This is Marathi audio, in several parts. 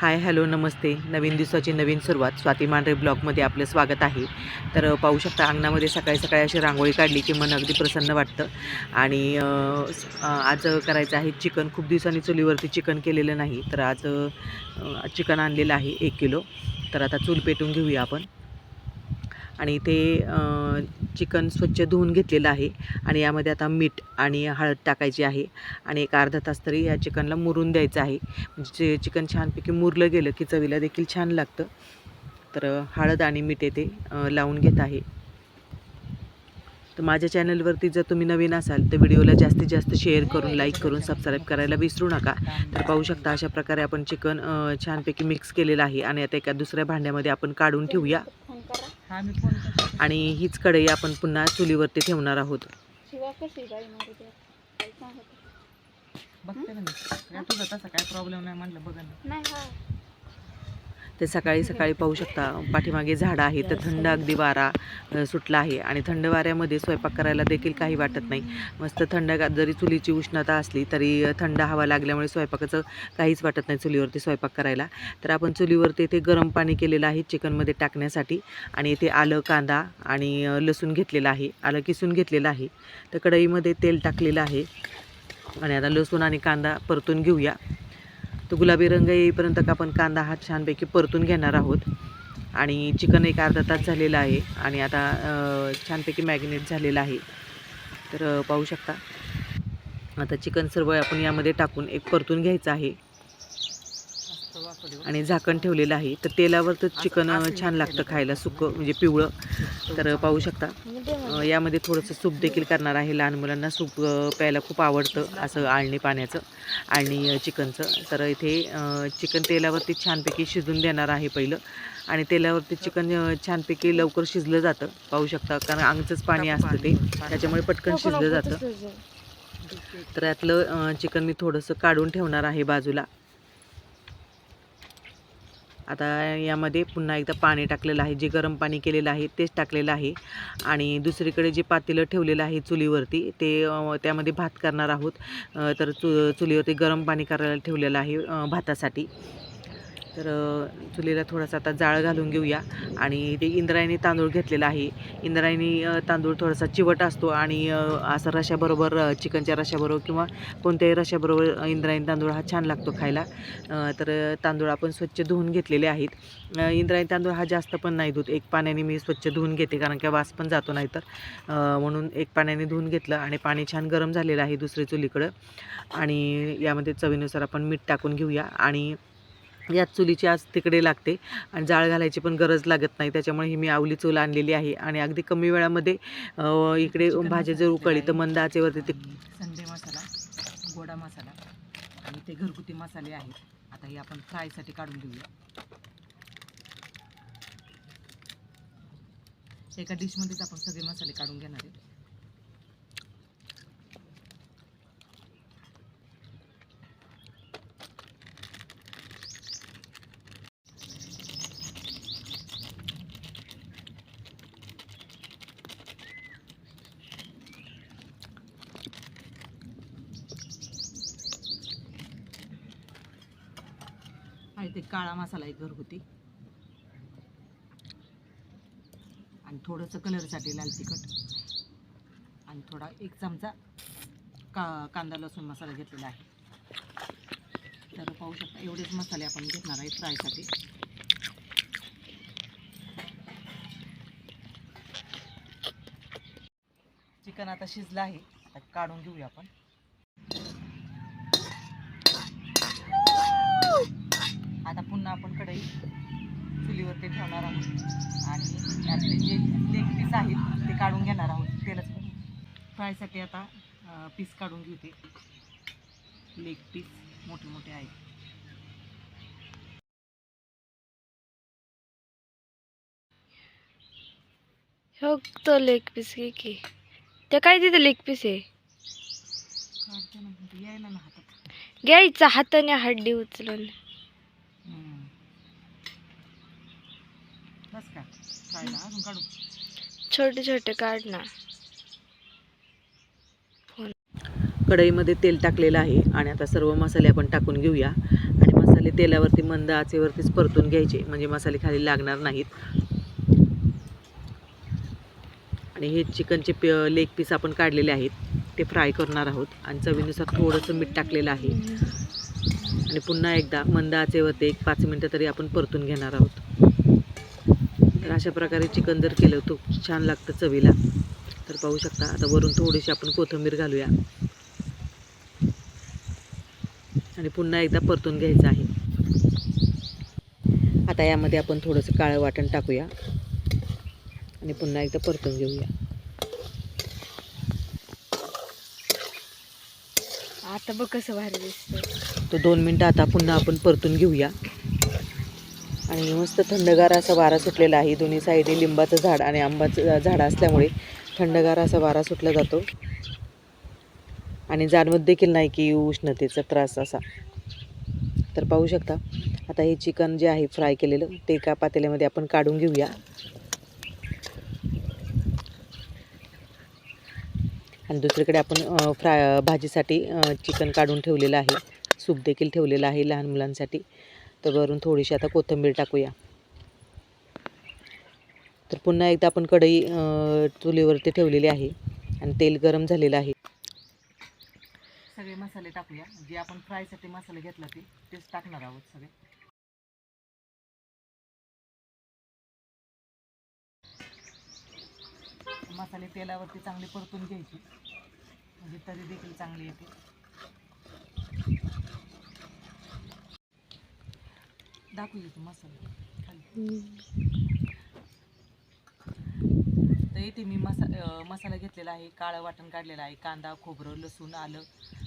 हाय हॅलो नमस्ते. नवीन दिवसाची नवीन सुरुवात. स्वाती मांढरे ब्लॉगमध्ये आपलं स्वागत आहे. तर पाहू शकता अंगणामध्ये सकाळी सकाळी अशी रांगोळी काढली की मन अगदी प्रसन्न वाटतं. आणि आज करायचं आहे चिकन. खूप दिवसांनी चुलीवरती चिकन केलेलं नाही. तर आज चिकन आणलेलं आहे एक किलो. तर आता चूल पेटून घेऊया आपण. आणि इथे चिकन स्वच्छ धुवून घेतलेलं आहे. आणि यामध्ये आता मीठ आणि हळद टाकायची आहे. आणि एक अर्धा तास तरी या चिकनला मुरून द्यायचं आहे. म्हणजे चिकन छानपैकी मुरलं गेलं की चवीला देखील छान लागतं. तर हळद आणि मीठ येते लावून घेत आहे. तर माझ्या चॅनलवरती जर तुम्ही नवीन असाल तर व्हिडिओला जास्तीत जास्त शेअर करून लाईक करून सबस्क्राईब करायला विसरू नका. तर पाहू शकता अशा प्रकारे आपण चिकन छानपैकी मिक्स केलेलं आहे. आणि आता एका दुसऱ्या भांड्यामध्ये आपण काढून ठेवूया. आणि हीच कढई आपण पुन्हा चुलीवरती ठेवणार आहोत. बघते ना तुझा तसा काय प्रॉब्लेम नाही म्हटलं बघा ना. नाही हा. ते सकाळी सकाळी पाहू शकता. पाठीमागे झाडं आहे तर थंड अगदी वारा सुटला आहे. आणि थंड वाऱ्यामध्ये स्वयंपाक करायला देखील काही वाटत नाही. मस्त थंड जरी चुलीची उष्णता असली तरी थंड हवा लागल्यामुळे स्वयंपाकाचं काहीच वाटत नाही चुलीवरती स्वयंपाक करायला. तर आपण चुलीवरती इथे गरम पाणी केलेलं आहे चिकनमध्ये टाकण्यासाठी. आणि इथे आलं कांदा आणि लसूण घेतलेलं आहे. आलं किसून घेतलेलं आहे. तर कढईमध्ये तेल टाकलेलं आहे. आणि आता लसूण आणि कांदा परतून घेऊया. तो गुलाबी रंग येईपर्यंत का आपण कांदा हा छानपैकी परतून घेणार आहोत. आणि चिकन एक अर्धा तास झालेलं आहे आणि आता छानपैकी मॅगिनेट झालेलं आहे. तर पाहू शकता. आता चिकन सर्व आपण यामध्ये टाकून एक परतून घ्यायचं आहे. आणि झाकण ठेवलेलं आहे. तर तेलावर तर चिकन छान लागतं खायला सुकं म्हणजे पिवळं. तर पाहू शकता. यामध्ये थोडंसं सूप देखील करणार आहे लहान मुलांना. सूप प्यायला खूप आवडतं असं आळणी पाण्याचं आणि चिकनचं. तर इथे चिकन तेलावरती छानपैकी शिजून देणार आहे पहिलं. आणि तेलावरती चिकन छानपैकी लवकर शिजलं जातं. पाहू शकता कारण अंगचंच पाणी असतं ते. त्याच्यामुळे पटकन शिजलं जातं. तर यातलं चिकन मी थोडंसं काढून ठेवणार आहे बाजूला. आता यामध्ये पुन्हा एकदा पाणी टाकलेलं आहे जे गरम पाणी केलेलं आहे तेच टाकलेलं आहे. आणि दुसरीकडे जे पातेलं ठेवलेलं आहे चुलीवरती ते त्यामध्ये भात करणार आहोत. तर चु चुलीवरती गरम पाणी करायला ठेवलेलं आहे भातासाठी. तर चुलीला थोडासा आता जाळ घालून घेऊया. आणि ते इंद्रायणी तांदूळ घेतलेला आहे. इंद्रायणी तांदूळ थोडासा चिवट असतो आणि असा रश्याबरोबर रशाबरोबर चिकनच्या रशाबरोबर किंवा कोणत्याही रशाबरोबर इंद्रायणी तांदूळ हा छान लागतो खायला. तर तांदूळ आपण स्वच्छ धुवून घेतलेले आहेत. इंद्रायणी तांदूळ हा जास्त पण नाही धुत. एक पाण्याने मी स्वच्छ धुवून घेते कारण की वास पण जातो नाही तर म्हणून एक पाण्याने धुवून घेतलं आणि पाणी छान गरम झालेलं आहे दुसरी चुलीकडं. आणि यामध्ये चवीनुसार आपण मीठ टाकून घेऊया. आणि याच चुलीची आज तिकडे लागते आणि जाळ घालायची पण गरज लागत नाही. त्याच्यामुळे ही मी आवली चूल आणलेली आहे आणि अगदी कमी वेळामध्ये इकडे भाज्या जर उकळली तर मंद आचेवरती ते संडे मसाला गोडा मसाला आणि ते घरगुती मसाले आहेत. आता हे आपण फ्रायसाठी काढून घेऊया. एका डिशमध्येच आपण सगळे मसाले काढून घेणार आहे. आणि ते काळा मसाला एक घरगुती आणि थोडंसं कलरसाठी लाल तिखट. आणि थोडा एक चमचा का कांदा लसूण मसाला घेतलेला आहे. तर पाहू शकता एवढेच मसाले आपण घेणार आहे फ्रायसाठी चिकन आता शिजलं आहे. आता काढून घेऊया आपण. पुन्हा आपण कढई चुलीवरती ठेवणार आहोत. आणि त्यातले जे लेग पीस आहेत ते काढून घेणार आहोत. तेलच फ्रायसाठी आता पीस काढून घेते. लेग पीस मोठे मोठे आहेत. हो तो लेग पीस घे की. ते काय तिथे लेग पीस आहे? घ्यायचा हाताने हड्डी उचलून. छोटे छोटे काढ ना. कढईमध्ये तेल टाकलेलं आहे आणि आता सर्व मसाले आपण टाकून घेऊया. आणि मसाले तेलावरती मंद आचेवरतीच परतून घ्यायचे म्हणजे मसाले खाली लागणार नाहीत. आणि हे चिकनचे प लेग पीस आपण काढलेले आहेत ते फ्राय करणार आहोत. आणि चवीनुसार थोडंसं मीठ टाकलेलं आहे. आणि पुन्हा एकदा मंद आचेवरती एक पाच मिनटं तरी आपण परतून घेणार आहोत. तर अशा प्रकारे चिकन जर केलं खूप छान लागतं चवीला. तर पाहू शकता आता वरून थोडीशी आपण कोथिंबीर घालूया. आणि पुन्हा एकदा परतून घ्यायचं आहे. आता यामध्ये आपण थोडंसं काळं वाटण टाकूया. आणि पुन्हा एकदा परतून घेऊया. आता बघ कसं भारी दिसतं तो दोन मिनटं आता पुन्हा आपण परतून घेऊया. आणि मस्त थंडगार असा वारा सुटलेला आहे. दोन्ही साईडने लिंबाचं झाड आणि आंबाचं झाड असल्यामुळे थंडगार असा वारा सुटला जातो. आणि जाणवत देखील नाही की उष्णतेचा त्रास असा. तर पाहू शकता आता हे चिकन जे आहे फ्राय केलेलं ते एका पातेल्यामध्ये आपण काढून घेऊया. आणि दुसरीकडे आपण फ्राय भाजीसाठी चिकन काढून ठेवलेलं आहे. सूप देखील ठेवलेलं आहे लहान मुलांसाठी. तर वरून थोडीशी आता कोथिंबीर टाकूया. तर पुन्हा एकदा आपण कढई चुलीवरती ठेवलेली आहे आणि तेल गरम झालेलं आहे. सगळे मसाले टाकूया. जे आपण फ्रायसाठी मसाले घेतला ते तेच टाकणार आहोत सगळे. मसाले तेलावरती चांगले परतून घ्यायचे. म्हणजे तरी देखील चांगली येते दाखवून देतो मसाला. तर इथे मी मसा मसाला घेतलेला आहे काळं वाटण काढलेलं आहे कांदा खोबरं लसूण आलं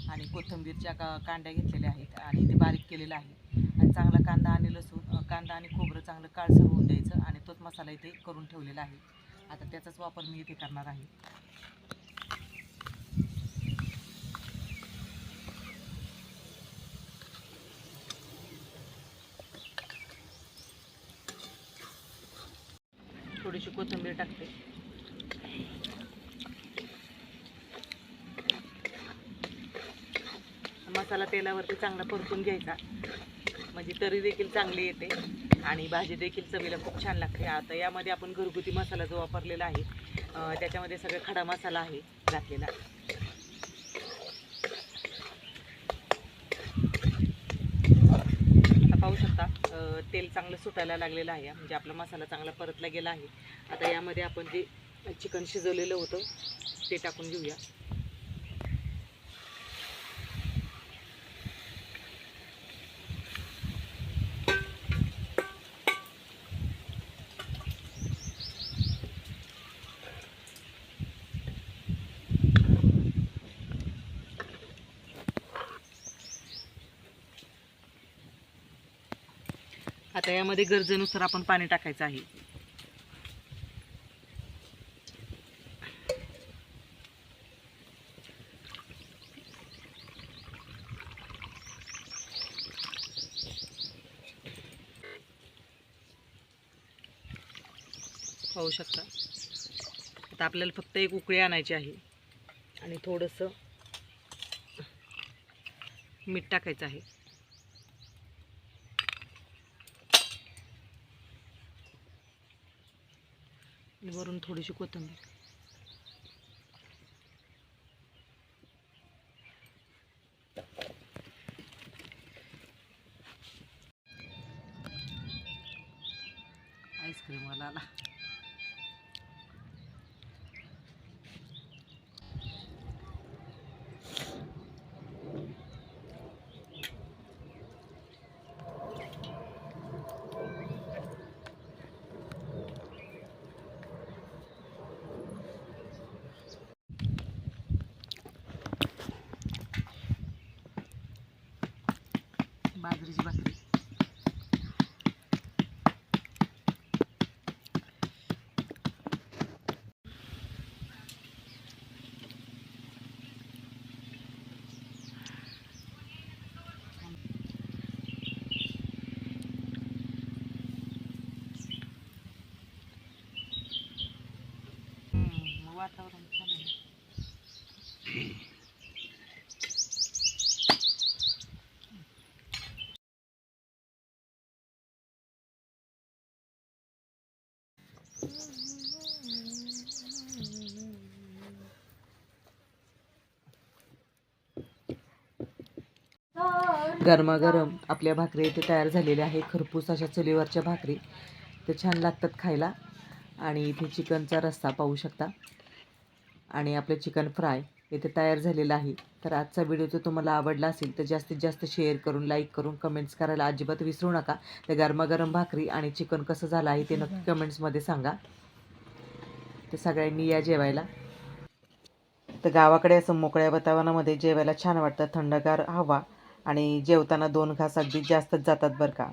आणि कोथिंबीरच्या का कांड्या घेतलेल्या आहेत आणि ते बारीक केलेलं आहे. आणि चांगला कांदा आणि लसूण कांदा आणि खोबरं चांगलं काळसर होऊन द्यायचं आणि तोच मसाला इथे करून ठेवलेला आहे. आता त्याचाच वापर मी इथे करणार आहे थोडीशी कोथिंबीर टाकते. मसाला तेलावरती चांगला परतून घ्यायचा. म्हणजे तरी देखील चांगली येते आणि भाजी देखील चवीला खूप छान लागते. आता यामध्ये आपण घरगुती मसाला जो वापरलेला आहे त्याच्यामध्ये सगळं खडा मसाला आहे घातलेला आता पाहू शकता अं, तेल चांगलं सुटायला लागलेलं आहे. म्हणजे आपला मसाला चांगला परतला गेला आहे. आता यामध्ये आपण जे चिकन शिजवलेलं होतं ते टाकून घेऊया. आता यामध्ये गरजेनुसार आपण पाणी टाकायचं आहे. पाहू शकता. आता आपल्याला फक्त एक उकळी आणायची आहे. आणि थोडंसं मीठ टाकायचं आहे. वरून थोडीशी कोथिंबीर. बाजरीची भाकरी हम्म, वातावरण गरमागरम आपल्या भाकरी इथे तयार झालेल्या आहे खरपूस अशा चुलीवरच्या भाकरी. ते छान लागतात खायला. आणि इथे चिकनचा रस्सा पाहू शकता. आणि आपलं चिकन फ्राय इथे तयार झालेलं आहे. तर आजचा व्हिडिओ जर तुम्हाला आवडला असेल तर जास्तीत जास्त शेअर करून लाईक करून कमेंट्स करायला अजिबात विसरू नका. तर गरमागरम भाकरी आणि चिकन कसं झालं आहे ते नक्की कमेंट्समध्ये सांगा. तर सगळ्यांनी या जेवायला. तर गावाकडे असं मोकळ्या वातावरणामध्ये जेवायला छान वाटतं. थंडगार हवा आणि जेवताना दोन घास अगदी जास्तच जातात बरं का?